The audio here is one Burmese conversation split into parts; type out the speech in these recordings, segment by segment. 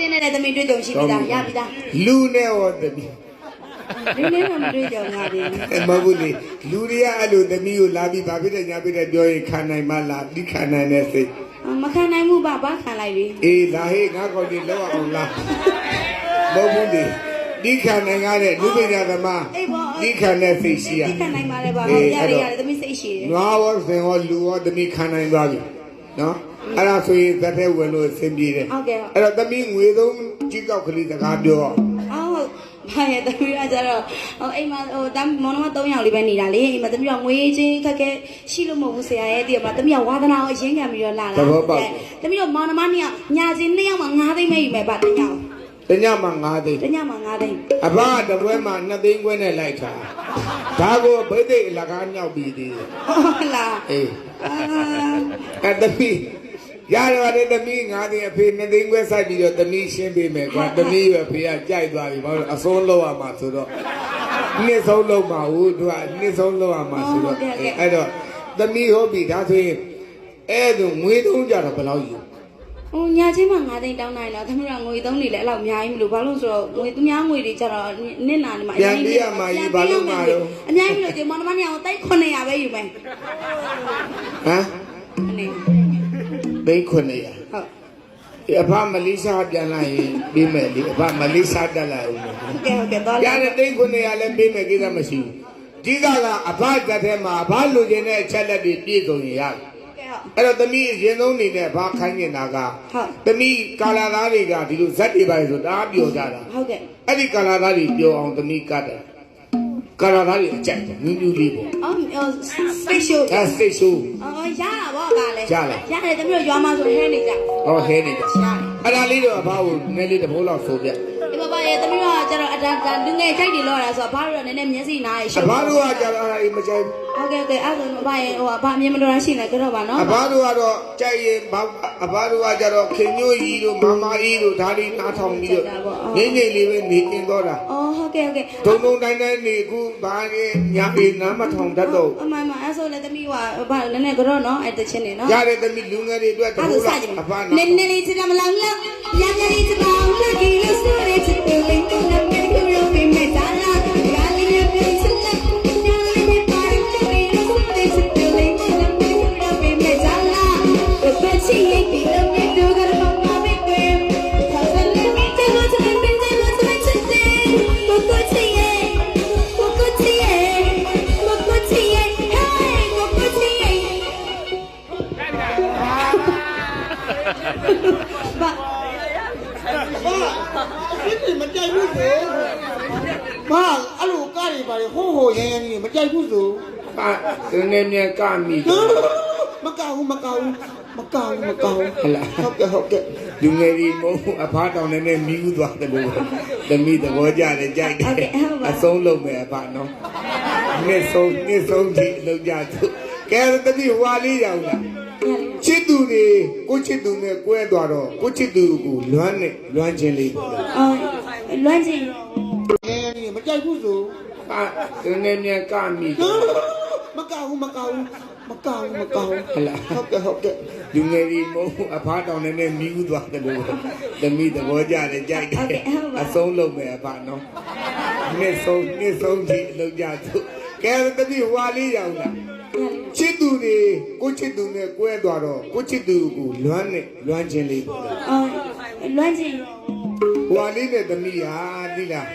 သင်းနဲ့သမီးတွေ့ကြုံရှိပြီသားရပြီသားလူနဲ့ဟောသမီးဒီနေ့ကမတွေ့ကြုံရသေးဘူးအဲမဟုတ်ဘူးလေလူတွေကအဲ့လိုသမီးကိုလာပြီးဗာဖြစ်တဲ့ညာဖြစ်တဲ့ပြောရင်ခံနိုင်မလားဒီခံနိုင်တဲ့စိတ်အော်မခံနိုင်ဘူးပါဘာခံလိုက်ပြီအေးလာဟေးငါကောက်ဒီလောက်အောင်လားမဟုတ်ဘူးလေဒီခံနိုင်ရတဲ့လူပညာသမားအေးပေါ့ဒီခံတဲ့စိတ်ရှိရဒီခံနိုင်ပါလေပါဟုတ်ရတယ်ရတယ်သမီးစိတ်ရှိတယ်ငါရောစင်ရောလူရောသမီးခံနိုင်သွားပြီနော် အဲ့ဒါဆိုရင်သက်သက်ဝင်လို့အဆင်ပြေတယ်ဟုတ်ကဲ့ဟုတ်အဲ့တော့သမီးငွေသုံးကြီးကောက်ကလေးစကားပြောအော်ဘာရဲ့သမီးကကျတော့ဟိုအိမ်မှာဟိုတမ်းမောင်နှမ3ယောက်လေးပဲနေတာလေအိမ်မှာသမီးကငွေချင်းခက်ခဲရှိလို့မဟုတ်ဘူးဆရာရဲ့တည်မှာသမီးကဝါသနာကိုအရင်ခံပြီးတော့လာလာသမီးတို့မောင်နှမနှစ်ယောက်ညာချင်းနှစ်ယောက်မှာ9သိန်းပဲယူမယ်ပါတစ်ယောက်တညမှာ9သိန်းတစ်ညမှာ9သိန်းအဘကတပွဲမှာ2သိန်းခွဲနဲ့လိုက်ထားဒါကိုဗိသိက်အလကားမြောက်ပြီးသေးတယ်ဟုတ်လားအေးအာအဲ့သမီး ရတယ်ပါတယ်သမီး9သိန်းအဖေ2သိန်းခွဲစိုက်ပြီးတော့သမီးရှင်းပေးမယ်ကွာသမီးရဲ့ဖေကကြိုက်သွားပြီဘာလို့အစိုးလောက်ရမှာဆိုတော့နှစ်ဆုံးလောက်မှာဟုတ်သူကနှစ်ဆုံးလောက်ရမှာဆိုတော့အဲ့တော့သမီးဟုတ်ပြီဒါဆိုရင်အဲ့ဒါငွေသုံးကြတော့ဘယ်လောက်ယူဟိုညာချင်းမှာ9သိန်းတောင်းနိုင်တော့သမီးကငွေသုံးနေလဲအဲ့လောက်အများကြီးမလို့ဘာလို့ဆိုတော့ငွေသူများငွေတွေကျတော့နစ်နာနေမှာအများကြီးမလို့ဒီမောင်နှမနှစ်ယောက်တိုက်900ပဲယူမယ်ဟမ်အနေ သိန်း900ဟုတ်ဒီအဖမလေးရှားပြန်လာရင်ပြီးမယ်လေအဖမလေးရှားတက်လာဦးမယ်ဟုတ်ကဲ့ဟုတ်ကဲ့တော့ရတဲ့သိန်း900လည်းပြီးမယ်ကိစ္စမရှိဘူးဒီကကအဖတက်ထဲမှာအဖလူကျင်တဲ့အချက်လက်တွေပြည့်စုံရင်ရတယ်ကဲ့ဟုတ်အဲ့တော့သမီးအရင်ဆုံးနေနဲ့ဘာခိုင်းနေတာကဟုတ်သမီးကာလာသားတွေကဒီလိုဇက်တွေပါလေဆိုတအားပြောကြတာဟုတ်ကဲ့အဲ့ဒီကာလာသားတွေပြောအောင်သမီးကတ်တယ် ကာလာသားတွေအကြိုက်တယ်မြူးမြူးလေးပေါ့အော်စိတ်ရှုပ်အဲစိတ်ဆိုးအော်ရတာဗောကလည်းရလားရတယ်သမီးတို့ရွာမှာဆိုဟဲနေကြဟောဟဲနေကြရတယ်အဲ့ဒါလေးတော့အဖကိုနည်းလေးတစ်ဖိုးလောက်ဆိုပြဒီမပါရဲ့သမီးကကျတော့အတန်လူငယ်ကြိုက်တယ်လို့ရတာဆိုတော့ဘာလို့လဲနည်းနည်းမျက်စိနားရရှုအပ်ဖတို့ကကြာလာအဲ့ဒါမကြိုက်ဘူးဟုတ်ကဲ့ဟုတ်ကဲ့အဲ့ဒါဆိုမပါရဲ့ဟိုဘာအမြင်မတော်တာရှိနေကြတော့ပါနော်အဘတို့ကတော့ကြိုက်ရင်ဘာအဘတို့ကကြတော့ခင်ညိုကြီးတို့မမကြီးတို့ဒါလေးနားထောင်ပြီးတော့ငိမ့်ငိမ့်လေးပဲနေကျင်တော့တာအော် ဟုတ်ကဲ့ဟုတ်ကဲ့ဒုံဒုံတိုင်းတိုင်းနေခုဘာလဲညာအေးနားမထောင်တတ်တော့အမှန်မှန်အဲ့ဆိုလည်းသမီးကဘာနည်းနည်းကြောတော့နော်အဲ့တချင်းနေနော်ရတဲ့သမီးလူငယ်တွေအတွက်တအဲ့ခုဒါစလောက်ကြည့်အဘနနာည်းနည်းလေးချစ်တယ်မလားလားညညလေးချစ်ပါဦးလားဒီလိုဆိုရချစ်တယ်လေးနဲ့ငါမင်းကိုရောပြမေတာလာ ကနည်းနည်းကမိမကောက်ဘူးမကောက်ဘူးမကောက်ဘူးမကောက်ဘူးဟလာဟုတ်ကဲ့ဟုတ်ကဲ့လူငယ်တွေမဟုတ်အဖတောင်းနေနဲ့မြူးသွားတယ်လို့သမီးသဘောကျတယ်ကြိုက်တယ်အဆုံးလုံးမယ်အဖနော်နှစ်ဆုံးနှစ်ဆုံးဒီလောက်ကြသူကဲသမီးဟွာလေးရောက်လာချစ်သူတွေကိုချစ်သူနဲ့ကွဲသွားတော့ကိုချစ်သူကိုလွမ်းနဲ့လွမ်းခြင်းလေးပေါ့လေအော်လွမ်းချင်ရဲရဲကြီးမကြိုက်ဘူးဆိုအာဒီနေ့မြန်ကမိ မကောက်ဘူးမကောက်ဘူးမကောက်ဘူးမကောက်ဘူးဟလာဟုတ်ကဲ့ဟုတ်ကဲ့လူငယ်တွေမဟုတ်အဖားတောင်းနေနဲ့မြူးသွားတယ်လို့သမီးသဘောကျတယ်ကြိုက်တယ်အဆုံးလုံးမယ်အဖနော်နှစ်ဆုံးနှစ်ဆုံးဒီအလုပ်ကြသူကဲသမီးဟွာလေးရောက်လာချစ်သူတွေကိုချစ်သူနဲ့ကွဲသွားတော့ကိုချစ်သူကိုလွမ်းနဲ့လွမ်းခြင်းလေးပေါ့လေအော်လွမ်းချင်ဟွာလေးနဲ့သမီးဟာဒီလား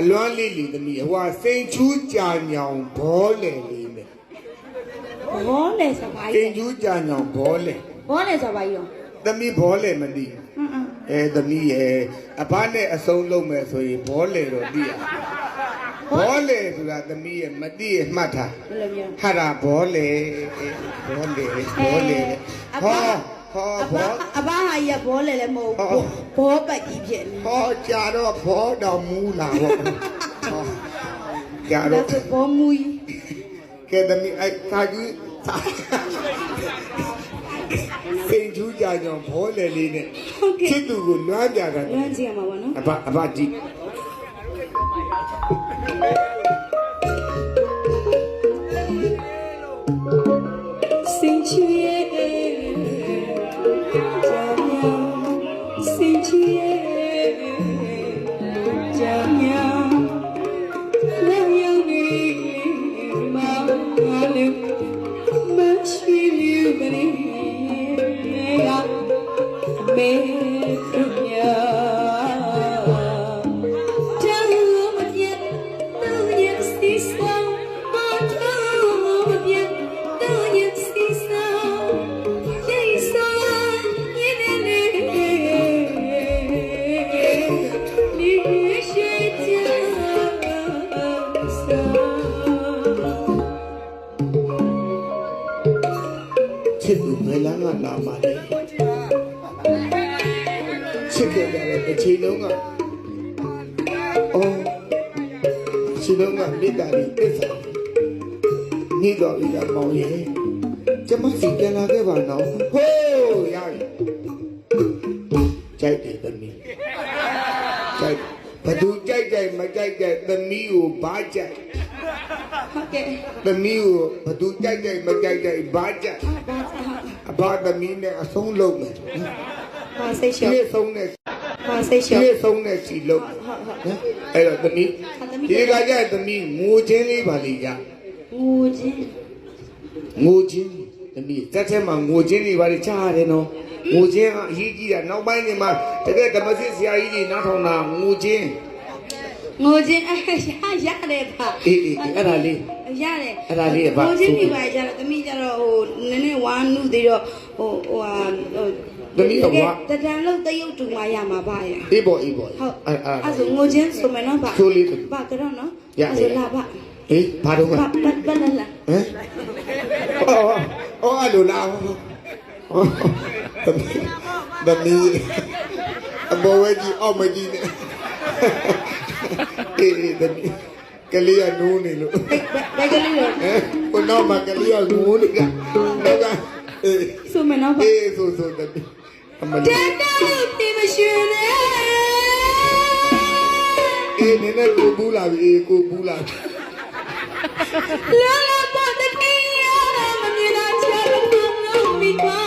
အလွမ်းလေးလီသမီးဟွာစိန်ချူးကြာညောင်ဘောလေလေးနဲ့ဘောလေဆိုပါစိန်ကြီးချူးကြာညောင်ဘောလေဘောလေဆိုပါကြီးရောသမီးဘောလေမသိဟမ်ဟမ်အဲသမီးရဲ့အဖနဲ့အဆုံးလုံးမယ်ဆိုရင်ဘောလေတော့သိရဘောလေဆိုတာသမီးရဲ့မသိရမှတ်ထားဘယ်လိုမျိုးဟာတာဘောလေဘောလေဘောလေဟော ဟောအဘဘောအဘဟာကြီးကဘောလေလည်းမဟုတ်ဘူးဘောပတ်ကြီးဖြစ်နေဟောကြာတော့ဘောတော်မူလာပေါ့ဟောကြာဒါတော့ဆိုဘောမူကြီးကဲသမီးအဲ့ခါကြီးစိန်ချူးကြကြောင်ဘောလေလေးနဲ့ဟုတ်ကဲ့ချစ်သူကိုလွမ်းပြတာလွမ်းချင်ရမှာပါနော်အဘအဘကြ သမီးကိုဘသူကြိုက်ကြိုက်မကြိုက်ကြိုက်ဘာကြိုက်အဘသမီးနဲ့အဆုံးလုံးမယ်ဘာစိတ်ရှော့ဒီဆုံးနဲ့ဘာစိတ်ရှော့ဒီဆုံးနဲ့စီလုံးနော်အဲ့တော့သမီးဒီကကြတဲ့သမီးငိုချင်းလေးပါလေကြငူချင်းငိုချင်းသမီးတက်ထဲမှာငိုချင်းလေးပါလေချရတယ်နော်ငိုချင်းကအရေးကြီးတာနောက်ပိုင်းနေမှာတကယ်ဓမ္မစစ်ဆရာကြီးကြီးနားထောင်တာငိုချင်းငိုချင်းအရရတယ်ပါအေးအေးအဲ့ဒါလေး ရတယ်အဲ့ဒါလေးကဘာငိုချင်းပြပါကြတော့တမိကြတော့ဟိုနည်းနည်းဝါနုသေးတော့ဟိုဟိုဟာဟိုသမီးကဝါတတန်လို့တရုတ်တူမရမှာပါရအေးပေါ်အေးပေါ်ဟုတ်အဲ့အဲ့အဲ့ဆိုငိုချင်းဆိုမယ်နော်ဗျချိုးလေးဗျကတော့နော်ရအဲ့ဆိုလာဗျဟေးဘာတော့ကဗျဗျဗျလာလာဟမ်အော်အော်အဲ့လိုလားသမီးသမီးအဘောဝဲကြီးအောက်မကြီးနဲ့အေးအေးသမီး ကလေးကနိုးနေလို့ဘယ်ဘယ်ကလေးတော့ဟမ်ကိုတော့မကလေးကငိုးနေတာတော့ကအေးဆိုမယ်နော်ဗျအေးဆိုဆိုသမီးအမတလေးန်တန်ပြမရှင်နဲ့အေးနည်းနည်းကိုဘူးလာပြီအေးကိုဘူးလာပြီလာလာတော့တကယ်ရမမြင်တော့ချာလို့မိပါ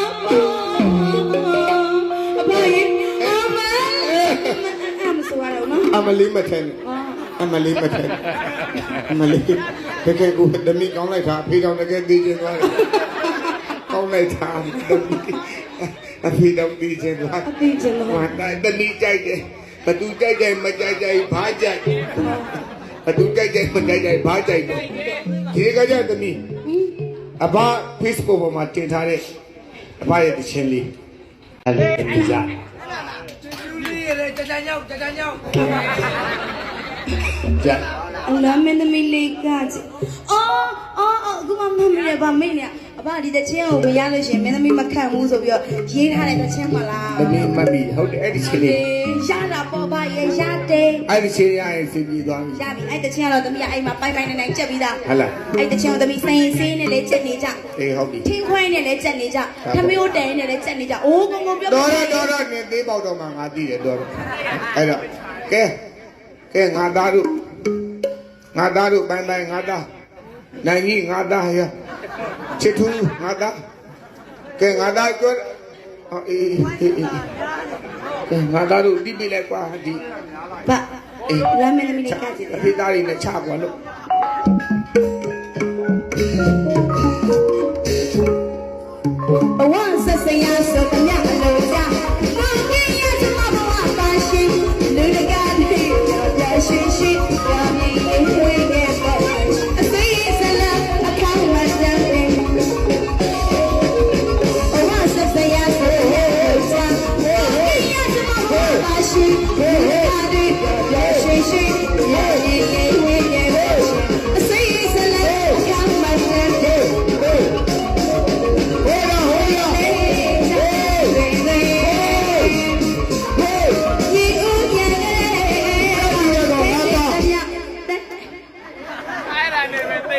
အဘရဲ့အမအမဆိုရတော့နော်အမလေးမထဲနဲ့ အမလေးမထဲနဲ့အမလေးတကယ်ကိုတမီကောင်းလိုက်တာအဖေတော်တကယ်သိချင်သွားတယ်ကောင်းလိုက်တာတမီအဖေတော်သိချင်သွားအသိချင်တော့ဟာတိုင်းတမီကြိုက်တယ်ဘသူကြိုက်ကြိုက်မကြိုက်ကြိုက်ဘာကြိုက်ဘသူကြိုက်ကြိုက်မကြိုက်ကြိုက်ဘာကြိုက်တယ်ဒီကကြတမီအဘ Facebook ပေါ်မှာတင်ထားတဲ့အဘရဲ့တခြင်းလေးအဲ့ဒါတမီစားလူလေးရတယ်ကြာကြာညောက်ကြာကြာညောက် ကြအလမင်းသမီးလေးကကြအော်အော်အခုမှမမရပါမင်းညာအဘဒီတချင်းကိုမရလို့ရှင်မင်းသမီးမခံဘူးဆိုပြီးတော့ရေးထားတဲ့တချင်းမလားတမီမမီဟုတ်တယ်အဲ့ဒီခြင်းလေးရတာပေါ့ဗျရဲ့ရတယ်အဲ့ဒီချင်းရရင်စီပြီးသွားပြီရပြီအဲ့တချင်းကတော့သမီးကအဲ့မှာပိုင်ပိုင်နိုင်နိုင်ချက်ပြီးသားဟုတ်လားအဲ့တချင်းကိုသမီးစိန်စင်းနဲ့လည်းချက်နေကြအေးဟုတ်ပြီထင်းခွဲနဲ့လည်းချက်နေကြထမျိုးတဲနဲ့လည်းချက်နေကြအိုးကုန်းကုန်းပြောတော်တော့တော်တော့နေသေးပေါက်တော့မှငါသိတယ်တော်တော့အဲ့တော့ကဲကဲငါသားတို့ ငါသားတို့ပိုင်းပိုင်းငါသားနိုင်ကြီးငါသားရချစ်သူငါသားကဲငါသားကြွအော်အေးအေးအေးကဲငါသားတို့ဒီပြလိုက်ကွာဒီဗအေးရမင်းသမီးလေးကကြည့်တယ်အဖေသားတွေနဲ့ချကွာလို့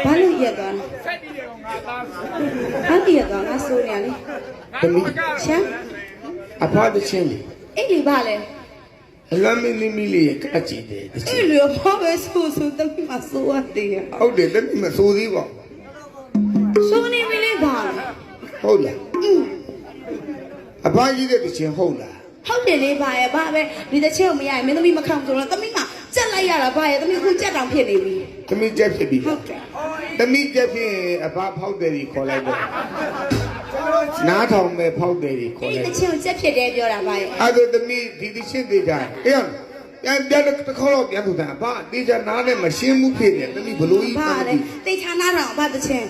ဘာလို့ရက်သွားလဲဆက်ပြီးတယ်ငါသားဘာတရက်သွားငါဆိုးနေရလေသမီးချမ်းအဖသချင်းလေးအဲ့ဒီဘာလဲအလွမ်းမင်းသမီးလေးရဲ့ကကြည့်တယ်တချအဲ့င်းလိုဘာပဲဆိုးဆိုးတမီးမဆိုးရတယ်ဟုတ်တယ်သမီးမစိုးသေးပါဘူးဆိုးနေပြီလေဘာလဲဟုတ်လားအဖကြီးတဲ့တခြင်းဟုတ်လားဟဟုတ်တယ်လေဘာရဲ့ဘာပဲဒီတစ်ချက်ကိုမရရင်မင်းသမီးမခံဘူးဆိုတော့သမီးကကြက်လိုက်ရတာဘာရဲ့သမီးခုကြက်တောင်ဖြစ်နေပြီသမီးကြက်ဖြစ်ပြီဟုတ်တယ် သမီးကြက်ဖြစ်ရင်အဖဖောက်တယ်ကြီးခေါ်လိုက်တော့နားထောင်မဲ့ဖောက်တယ်ကြီးခေါ်ဒီလိုက်တစ်ချက်ကိုကြက်ဖြစ်တယ်ပြောတာဘာရဲ့အဲ့ဒါသမီးဒီဒီရှင်းသေးကြအေးပြန်ပြန်တစ်ခေါက်တော့ပြန်သူတာအဖတေချာနားနဲ့မရှင်းမှုဖြစ်နေသမီးဘလို့ကြီးဘာလဲတိတ်ချာနာတော့ဘာတစ်ချက်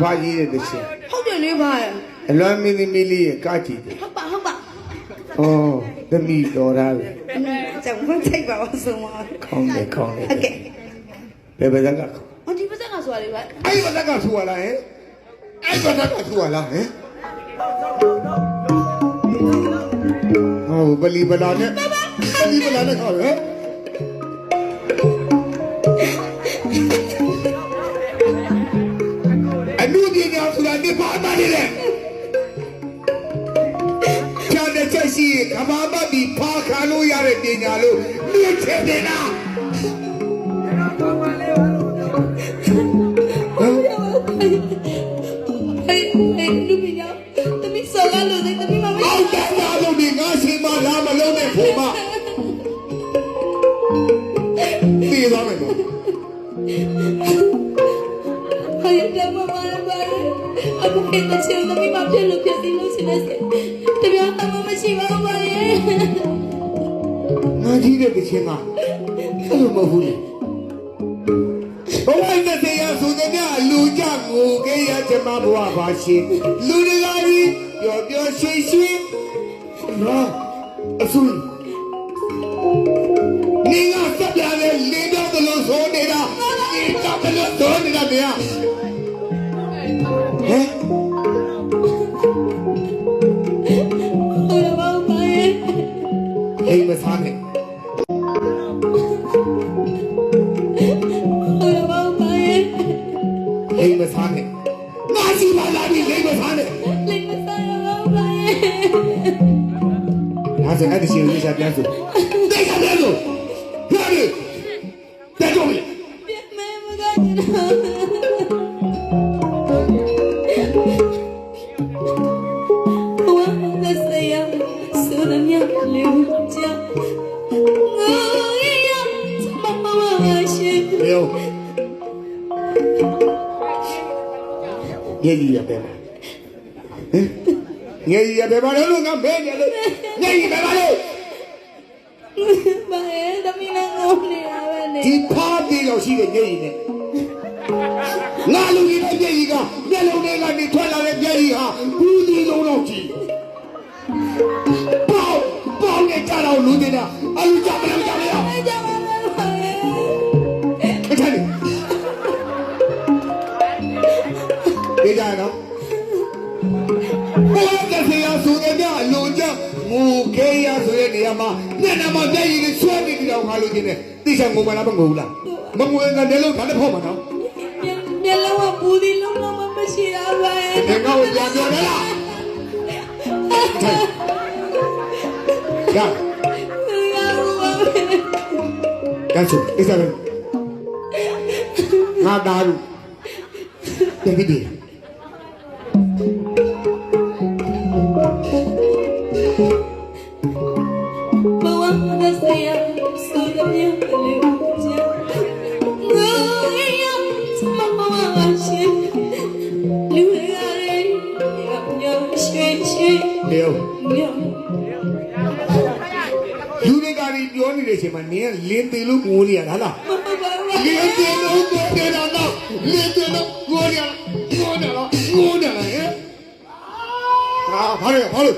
ဖကြီးရဲ့တခြင်းဟုတ်တယ်လေဘာရဲ့အလွမ်းမင်းသမီးလေးရဲ့ကားကြည့်တယ်ဟုတ်ပါဟုတ်ပါဩသမီးတော်တာပဲကြောင်ဘာချိတ်ပါအောင်ဆုံးပါခေါင်းလေခေါင်းလေဟုတ်ကဲ့ဘယ်ဘက်ကခေါင်းဟောဒီပတ်သက်ကဆိုရလေဗျအဲ့ဘက်ကဆူလာဟဲ့အဲ့ဘက်ကဆူလာဟဲ့ဟောပလီပလာနဲ့ပလီပလာနဲ့ခေါ်ရ ဒီပါမနေလေကျန်တဲ့ချက်ရှိကဘာမဒီဖာခါလို့ရတဲ့ပညာလို့လူချင်တယ်လားဟေးဟေးလူပညာတမီးစောကလို့စိတ်တမီးမမအောက်တန်းသားလို့ဒီငါ ရှိမလာမလုံးနဲ့ဖို့မသိသွားမယ်နော်ဟေးတမမမပါအခုခေတ်ချင်တမီးမပြလို့ပြစီလို့ရှင်နေစတပြားအမမရှိပါဘူးပါရဲ့ငါကြီးတဲ့တခြင်းကအဲ့လိုမဟုတ်ဘူးလေဘဝနဲ့တရားဆိုတဲ့မြလူကြငိုခဲ့ရချင်မဘဝပါရှင်လူတွေလာပြီးပျော်ပျော်ရွှင်ရွှင်နော်အဆူနေငါစက်ပြလဲလေတော့တလို့ဆိုနေတာဒီကဘလို့ဆိုနေတာတရား အိမ်မစားနဲ့ဟေးဘာပါရဲ့အိမ်မစားနဲ့ငါရှိမှလာပြီးအိမ်မစားနဲ့လိမ့်မစားရပါပါရဲ့ငါစအဲ့ဒီရှင်ကိုရှာပြန်စို့ ငယ်ကြီးရပဲဘာလို့ငါမဲနေလို့ငယ်ကြီးပဲဘာလို့ဘာရဲ့သမီးလည်းငုံနေတာပဲနေဒီဖားပြေတော့ရှိတဲ့ငယ်ကြီးနဲ့ငါလူကြီးတဲ့ငယ်ကြီးကမျက်လုံးတွေကနေထွက်လာတဲ့ငယ်ကြီးဟာဘူးဒီလုံးတော့ကြည့်ပေါပေါနဲ့ကြတော့လူနေတာအလူကြမလို့ကြမလို့ ငိုခဲရဆိုတဲ့နေရာမှာမျက်နှာမှာမျက်ရည်တွေဆွဲနေပြီးတော့ငါလူချင်းနဲ့တိကျငိုမလားမငိုဘူးလားမငိုရင်လည်းလုံးထားတဲ့ဖို့မှာနော်မျက်လုံးကပူဒီလုံးလုံးမရှိတာပဲဒီကောင်ပြန်ပြောရလားရရဘူးပါပဲရချိုဣစ္ဆာပဲငါသားလူပြန်ပြီးပြီဘ ပါပါလင်းသေးလို့ငိုနေတာတော့လင်းသေးလို့ငိုနေရငိုနေလားငိုနေလားဟဲ့ဟာဘာလဲဘာလို့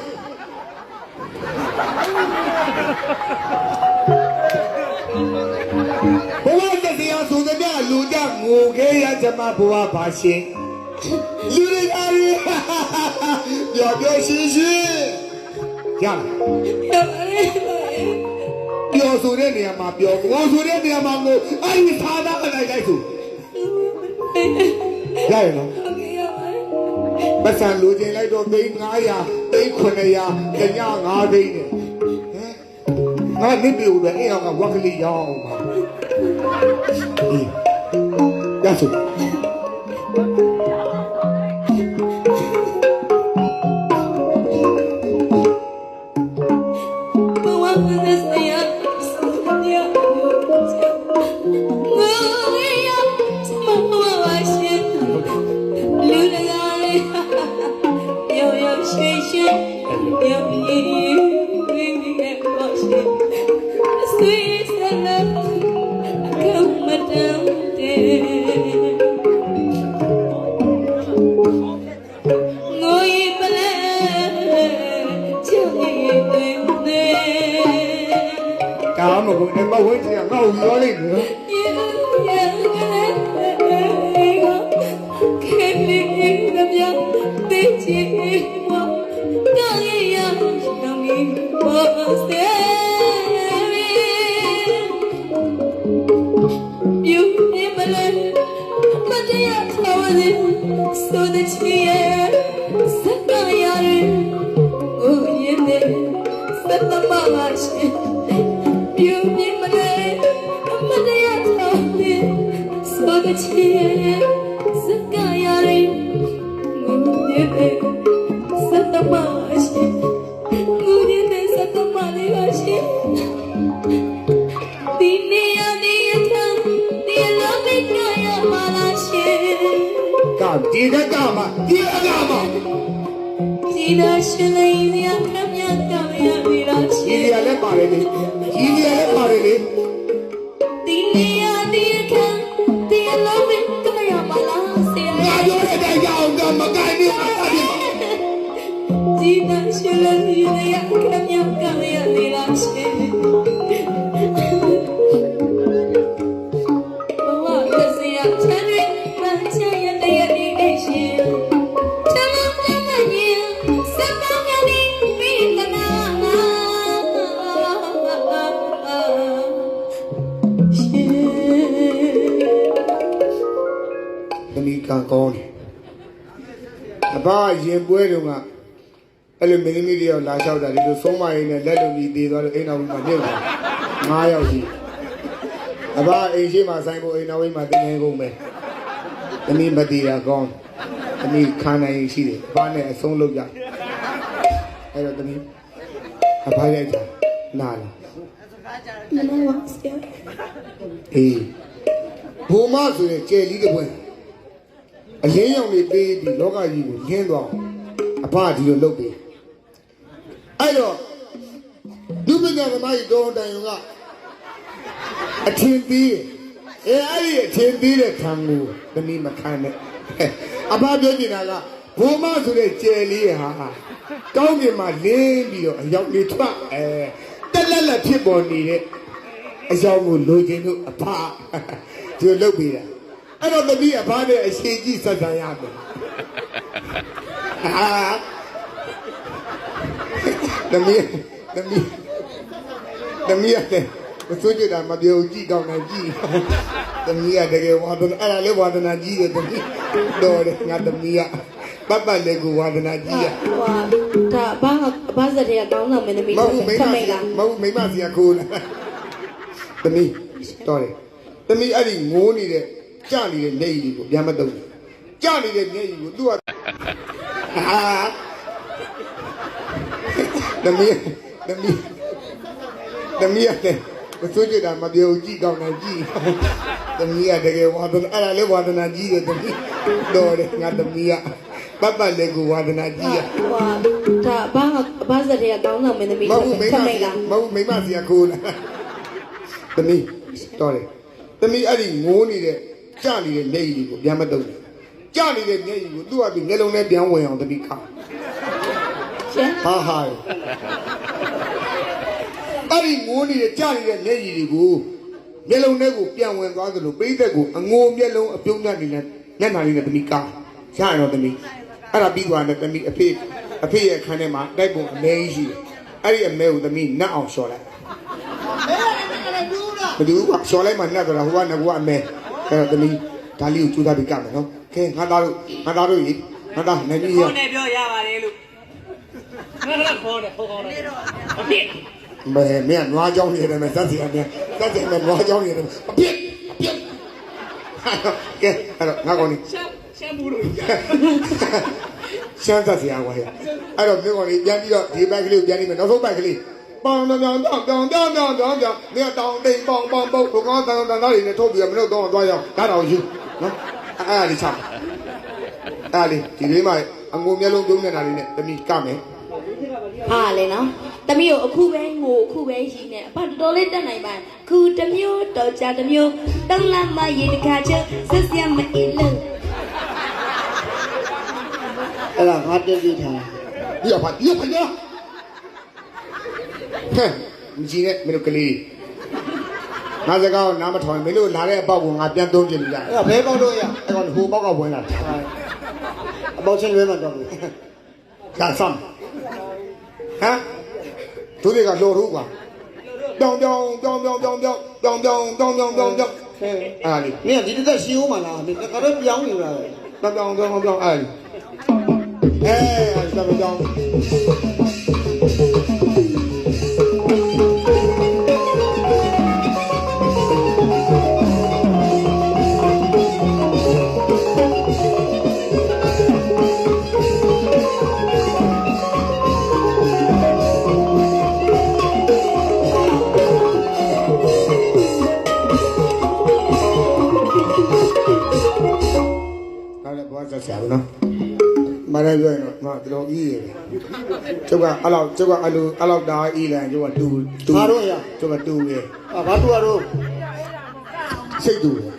ဘဝတရားဆိုတဲ့မြလူကြငိုခဲ့ရချမဘဝပါရှင်လူတွေကရီပျော်ပျော်ရှိရှိရလားရပါ တယ်ပျော်ဆိုတဲ့နေရာမှာပျော်ငိုဆိုတဲ့နေရာမှာငိုအဲ့ဒီသာသာအလိုက်လိုက်ဆိုရရနော်ဟုတ်ကဲ့ရပါတယ်ပတ်စံလိုချင်လိုက်တော့သိန်း900သိန်း900ည9သိန်းနဲ့ဟမ်ငါနိပြူပဲအဲ့အောင်ကဝက်ကလေးရောင်းပါအေးရစု ဒါမှမဟုတ်အဲ့မဝင်းကြီးကငါ့ကိုပြောလိုက်တယ်နော်ယေယေက ပွဲတုန်းကအဲ့လိုမင်းသမီးတွေရောက်လာလျှောက်တာဒီလိုဆုံးမရင်းနဲ့လက်လုံကြီးသေးသွားလို့အိမ်တော်မှာညှို့တာ9ယောက်ရှိအဘအိမ်ရှိမှဆိုင်ဖို့အိမ်တော်ဝိမှာတင်နေကုန်မယ်သမီးမတည်တာကောင်းသမီးခန္ဓာရင်ရှိတယ်အဘနဲ့အဆုံးလုပ်ကြအဲ့တော့သမီးအဘရဲ့ကြာနာလား Mana wasya? အေးဘုံမဆိုရင်ကျယ်လီးတဲ့ပွဲအရင်ရောင်လေးပေးပြီးလောကကြီးကိုရင်းသွားအောင် အဖဒီလိုလုပ်ပေးအဲ့တော့ဒုပညာသမားကြီးတောင်းတိုင်ုံကအထင်သေးတယ်အဲအဲ့ဒီအထင်သေးတဲ့ခံကိုသမီးမခံနဲ့အဖပြောနေတာကဘုံမဆိုတဲ့ကျယ်လေးဟာကောင်းကင်မှာလင်းပြီးတော့အရောက်လေးထွက်အဲတက်လက်လက်ဖြစ်ပေါ်နေတဲ့အယောင်ကိုလိုချင်လို့အဖဒီလိုလုပ်ပေးတာအဲ့တော့သမီးအဖနဲ့အရှိကြီးဆက်ဆံရမယ် ဟာသမီးသမီးသမီးရတယ်မစိုးကြတာမပြောကြည့်ကောင်းတယ်ကြည့်သမီးကတကယ်ဝါဒနာအဲ့ဒါလေးဝါဒနာကြီးတယ်သမီးတော်တယ်ငါသမီးကပတ်ပတ်လေးကိုဝါဒနာကြီးရဟွာဒါဘာဘာစတဲ့ကောင်းဆောင်မင်းသမီးမဟုတ်ဘူးမိမခစီမိတ်လားမဟုတ်ဘူးမိမစီကခိုးလာသမီးတော်တယ်သမီးအဲ့ဒီငိုးနေတဲ့ကြနေတဲ့လက်ရည်ကိုပြန်မတော့ဘူးကြနေတဲ့လက်ရည်ကိုသူက ဟာသမီးသမီးသမီးရတယ်မစိုးကြတာမပြောကြည့်ကောင်းတယ်ကြည့်သမီးကတကယ်ဝါဒနာအဲ့ဒါလေးဝါဒနာကြီးတယ်သမီးတော်တယ်ငါသမီးကပတ်ပတ်လေးကိုဝါဒနာကြီးရဟွာဒါဘာဘာစတဲ့ကောင်းဆောင်မင်းသမီးမဟုတ်ဘူးမိမခစီမိတ်လားမဟုတ်ဘူးမိမစီကခိုးလာသမီးတော်တယ်သမီးအဲ့ဒီငိုးနေတဲ့ကြနေတဲ့လက်ရည်ကိုပြန်မတော့ဘူး ကြနေတဲ့လက်ရည်ကိုသူ့အပြင်ငယ်လုံးနဲ့ပြန်ဝင်အောင်သမီးခါရှင်ဟာဟာအဲ့ဒီငိုးနေတဲ့ကြနေတဲ့လက်ရည်တွေကိုမျက်လုံးထဲကိုပြန်ဝင်သွားသလိုပိသက်ကိုအငိုမျက်လုံးအပြုံးနဲ့နေနဲ့မျက်နှာလေးနဲ့သမီးကားရရတော့သမီးအဲ့ဒါပြီးသွားတယ်သမီးအဖေအဖေရဲ့ခန်းထဲမှာတိုက်ပုံအမဲကြီးရှိတယ်အဲ့ဒီအမဲကိုသမီးနတ်အောင်လျှော်လိုက်မတူဘူးကရှော်လိုက်မှနှက်တော့ဟိုကငါကအမဲအဲ့တော့သမီးဒါလေးကိုကျူးသားပြီးကမယ်နော်ကဲ ငါသားတို့ငါသားတို့ရေငါသားနေပြီးရခေါင်းနဲ့ပြောရပါတယ်လို့ငါကခေါင်းနဲ့ခေါင်းခေါင်းနဲ့အပြစ်မဲမင်းကနွားကြောင်းနေတယ်မဲသက်စီအမြဲသက်စီအမြဲနွားကြောင်းနေတယ်အပြစ်အပြစ်ကဲအဲ့တော့ငါကောင်လေးရှမ်းဘူးလို့ရှမ်းသက်စီအဝါရအဲ့တော့ပြောကောင်လေးပြန်ပြီးတော့ဒီဘက်ကလေးကိုပြန်နေမယ်နောက်ဆုံးဘက်ကလေးပေါင်တော့ပြောင်းတော့ပြောင်းပြောင်းပြောင်းပြောင်းပြောင်းမင်းတောင်းတိမ်ပေါင်ပေါင်ပုတ်ဘုကောင်းတန်တန်သားတွေနဲ့ထုတ်ပြီးမင်းတို့တော့သွားရအောင်ဒါတော်ယူနော် အဲ့ဒါလေးချအဲ့ဒါလေးဒီလေးမှအငုံမျက်လုံးပြုံးနေတာလေးနဲ့တမီကမယ်ဟာလေနော်တမီးကိုအခုပဲငိုအခုပဲရီနေအဖတော်တော်လေးတက်နိုင်ပါခုတစ်မျိုးတော့ကြတစ်မျိုးတောင်းလာမရေတခါချက်ဆက်စရမအေးလို့အဲ့ဒါငါတက်ပြီးထားဒီအဖဒီအဖညာဟဲ့မကြည့်နဲ့မင်းတို့ကလေး ငါစကားကိုနားမထောင်မင်းတို့လာတဲ့အပေါက်ကိုငါပြန်သုံးကြည့်လို့ရတယ်အဲ့ဒါဘဲပေါက်လို့ရအဲ့ကောင်ဟိုပေါက်ကဝင်လာတယ်အပေါက်ချင်းလွဲမှတော့ဘူးဒါဆမ်ဟမ်သူတွေကလော်ထိုးကွာပြောင်းပြောင်းပြောင်းပြောင်းပြောင်းပြောင်းပြောင်းပြောင်းပြောင်းပြောင်းပြောင်းပြောင်းဟဲ့အားလေမင်းကဒီတစ်သက်ရှင်းဦးမလားမင်းကတော့ပြောင်းနေတာပဲပြောင်းပြောင်းပြောင်းပြောင်းအားလေအဲအားပြောင်းပြောင်း မရပြောရင်တော့ငါဒီလိုကြီးရတယ်ကျုပ်ကအဲ့လောက်ကျုပ်ကအဲ့လိုအဲ့လောက်ဒါအီလန်ကျုပ်ကတူတူငါတို့ရကျုပ်ကတူရအာဘာတူရတော့စိတ်တူတယ်